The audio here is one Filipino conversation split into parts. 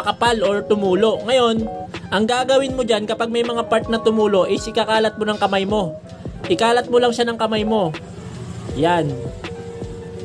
makapal or tumulo. Ngayon, ang gagawin mo dyan kapag may mga part na tumulo is ikakalat mo ng kamay mo. Ikalat mo lang siya ng kamay mo. Yan.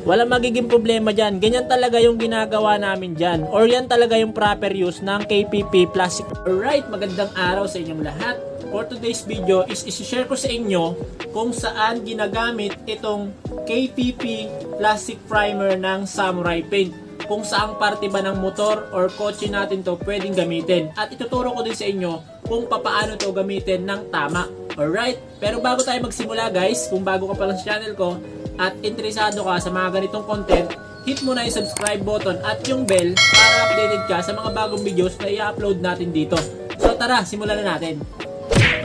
Wala magiging problema dyan. Ganyan talaga yung ginagawa namin dyan. Or yan talaga yung proper use ng KPP Plastic. Alright, magandang araw sa inyong lahat. For today's video is isi-share ko sa inyo kung saan ginagamit itong KPP Plastic Primer ng Samurai Paint kung saang parte ba ng motor or kotse natin to pwedeng gamitin. At ituturo ko din sa inyo kung papaano to gamitin ng tama. Alright? Pero bago tayo magsimula guys, kung bago ka pa lang sa channel ko at interesado ka sa mga ganitong content, hit mo na yung subscribe button at yung bell para updated ka sa mga bagong videos na i-upload natin dito. So tara, simulan na natin.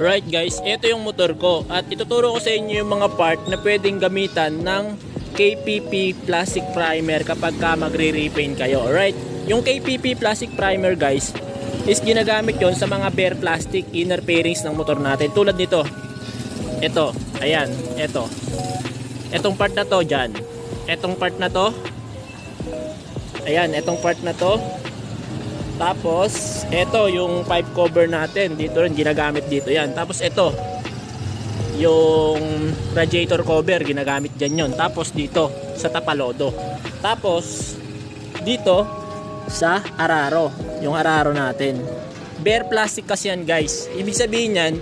Right guys, ito yung motor ko at ituturo ko sa inyo yung mga part na pwedeng gamitan ng KPP plastic primer kapag ka magre-repaint kayo. Alright? Yung KPP plastic primer guys is ginagamit yon sa mga bare plastic inner fairings ng motor natin. Tulad nito. Ito. Ayan. Ito. Etong part na to dyan. Etong part na to. Ayan. Etong part na to. Tapos, ito yung pipe cover natin. Dito rin ginagamit dito. Yan. Tapos ito yung radiator cover ginagamit dyan yon tapos dito sa tapalodo. Tapos dito sa araro. Yung araro natin. Bare plastic kasi yan guys. Ibig sabihin yan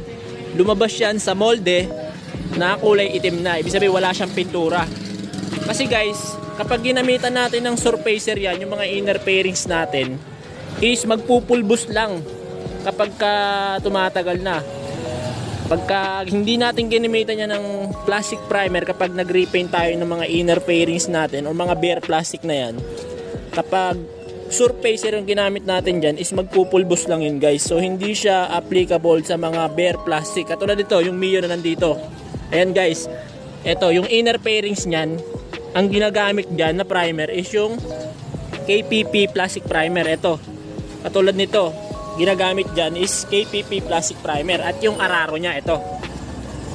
lumabas yan sa molde na kulay itim na. Ibig sabihin wala siyang pintura. Kasi guys kapag ginamitan natin ng surfacer yan yung mga inner fairings natin is magpupulbos lang kapag ka tumatagal na Pagka hindi natin ginamitan niya ng plastic primer kapag nag-repaint tayo ng mga inner fairings natin o mga bare plastic na yan, kapag surfacer yung ginamit natin dyan is magpupulbos lang yun guys. So hindi siya applicable sa mga bare plastic. Katulad dito, yung Mio na nandito. Ayan guys, ito yung inner fairings niyan, ang ginagamit dyan na primer is yung KPP plastic primer. Ito, katulad nito, ginagamit dyan is KPP plastic primer. At yung araro niya ito.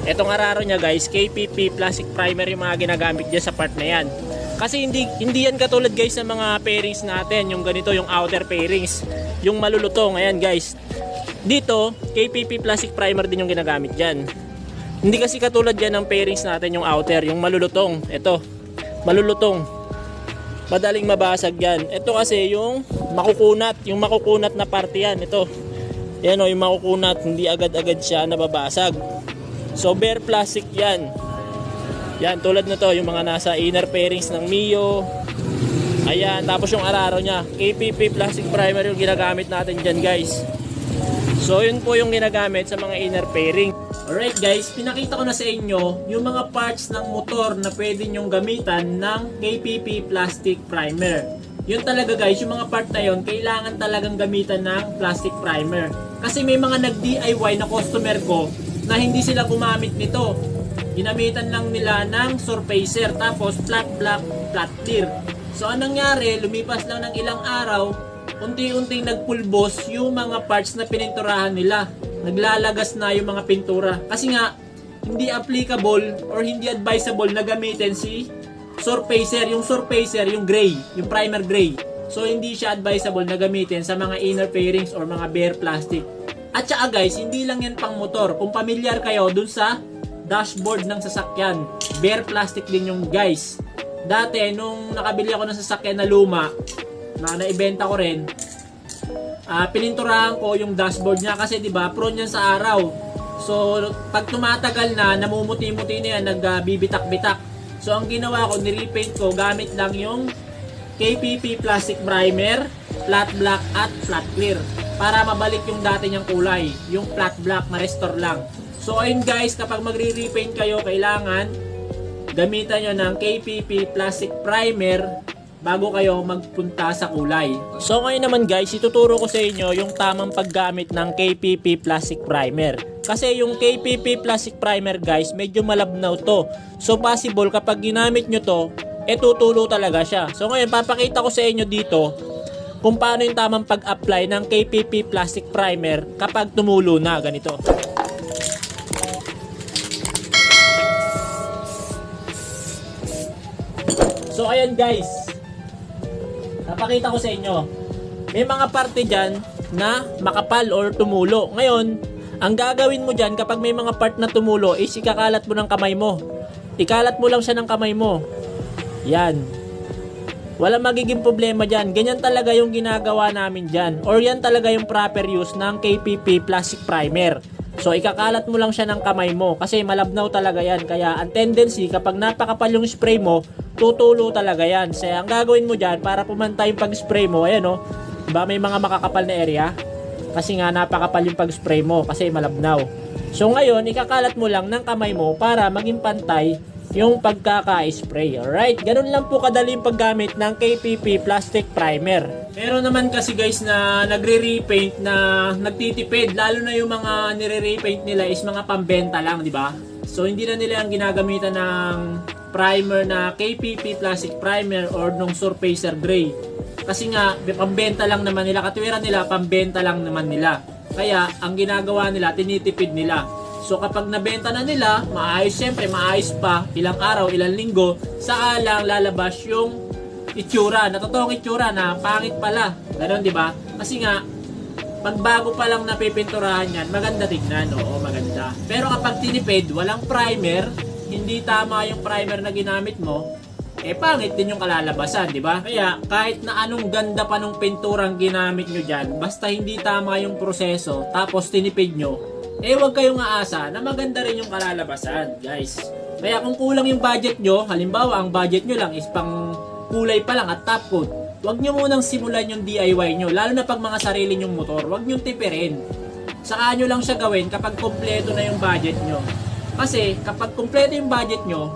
Etong araro niya guys KPP plastic primer yung mga ginagamit dyan sa part na yan. Kasi hindi hindi yan katulad guys ng mga pairings natin. Yung ganito yung outer pairings. Yung malulutong. Ayan guys. Dito KPP plastic primer din yung ginagamit dyan. Hindi kasi katulad yan ng pairings natin yung outer. Yung malulutong. Ito. Malulutong madaling mabasag yan. Ito kasi yung makukunat, yung makukunat na parte yan. Ito, yan o, yung makukunat, hindi agad-agad siya nababasag. So, bare plastic yan. Yan, tulad na to, yung mga nasa inner fairings ng Mio. Ayan, tapos yung araro niya. KPP plastic primer yung ginagamit natin dyan guys. So, yun po yung ginagamit sa mga inner fairing. Alright guys, pinakita ko na sa inyo yung mga parts ng motor na pwede nyong gamitan ng KPP plastic primer. Yun talaga guys, yung mga part na yun, kailangan talagang gamitan ng plastic primer. Kasi may mga nag-DIY na customer ko na hindi sila gumamit nito. Ginamitan lang nila ng surfacer tapos flat black, flat clear. So anong nangyari, lumipas lang ng ilang araw, unti-unting nagpulbos yung mga parts na pininturahan nila naglalagas na yung mga pintura. Kasi nga, hindi applicable or hindi advisable na gamitin si surfacer. Yung surfacer, yung gray, yung primer gray. So, hindi siya advisable na gamitin sa mga inner fairings or mga bare plastic. At saka guys, hindi lang yan pang motor. Kung familiar kayo dun sa dashboard ng sasakyan, bare plastic din yung guys. Dati, nung nakabili ako ng sasakyan na luma, na naibenta ko rin, uh, pininturahan ko yung dashboard niya kasi 'di ba prone yan sa araw. So pag tumatagal na, namumuti-muti na yan, nagbibitak-bitak. so ang ginawa ko, ni-repaint ko gamit lang yung KPP plastic primer, flat black at flat clear para mabalik yung dati niyang kulay, yung flat black na restore lang. So ayun guys, kapag magre-repaint kayo, kailangan gamitan nyo ng KPP plastic primer bago kayo magpunta sa kulay. So ngayon naman guys, ituturo ko sa inyo yung tamang paggamit ng KPP Plastic Primer. Kasi yung KPP Plastic Primer guys, medyo malabnaw to. So possible kapag ginamit nyo to, eh tutulo talaga siya. So ngayon, papakita ko sa inyo dito kung paano yung tamang pag-apply ng KPP Plastic Primer kapag tumulo na ganito. So ayan guys, Napakita ko sa inyo. may mga parte dyan na makapal or tumulo. Ngayon, ang gagawin mo dyan kapag may mga part na tumulo is ikakalat mo ng kamay mo. Ikalat mo lang siya ng kamay mo. Yan. Wala magiging problema dyan. Ganyan talaga yung ginagawa namin dyan. Or yan talaga yung proper use ng KPP plastic primer. So, ikakalat mo lang siya ng kamay mo kasi malabnaw talaga yan. Kaya, ang tendency, kapag napakapal yung spray mo, tutulo talaga yan. So, ang gagawin mo dyan, para pumantay yung pag-spray mo, ayan o, ba may mga makakapal na area? Kasi nga, napakapal yung pag-spray mo kasi malabnaw. So, ngayon, ikakalat mo lang ng kamay mo para maging pantay yung pagkaka-spray. Alright? Ganun lang po kadali yung paggamit ng KPP Plastic Primer. Meron naman kasi guys na nagre-repaint na nagtitipid. Lalo na yung mga nire-repaint nila is mga pambenta lang, di ba? So, hindi na nila ang ginagamitan ng primer na KPP Plastic Primer or nung Surfacer Gray. Kasi nga, pambenta lang naman nila. Katwiran nila, pambenta lang naman nila. Kaya, ang ginagawa nila, tinitipid nila. So kapag nabenta na nila, maayos syempre, maayos pa, ilang araw, ilang linggo, saka lang lalabas yung itsura, na itsura na pangit pala. Ganon, di ba? Kasi nga, pag bago pa lang napipinturahan yan, maganda tignan, oo, maganda. Pero kapag tinipid, walang primer, hindi tama yung primer na ginamit mo, eh pangit din yung kalalabasan, di ba? Kaya kahit na anong ganda pa nung pinturang ginamit nyo dyan, basta hindi tama yung proseso, tapos tinipid nyo, eh wag kayong aasa na maganda rin yung kalalabasan, guys. Kaya kung kulang yung budget nyo, halimbawa ang budget nyo lang is pang kulay pa lang at top coat, wag nyo munang simulan yung DIY nyo, lalo na pag mga sarili nyong motor, wag nyo tipirin. Saka nyo lang siya gawin kapag kompleto na yung budget nyo. Kasi kapag kompleto yung budget nyo,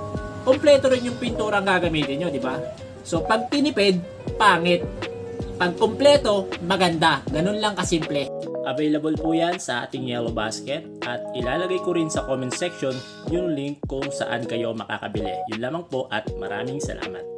kompleto rin yung pintura ang gagamitin nyo, di ba? So pag tinipid, pangit. Pag kompleto, maganda. Ganun lang kasimple. Available po yan sa ating Yellow Basket at ilalagay ko rin sa comment section yung link kung saan kayo makakabili. Yun lamang po at maraming salamat.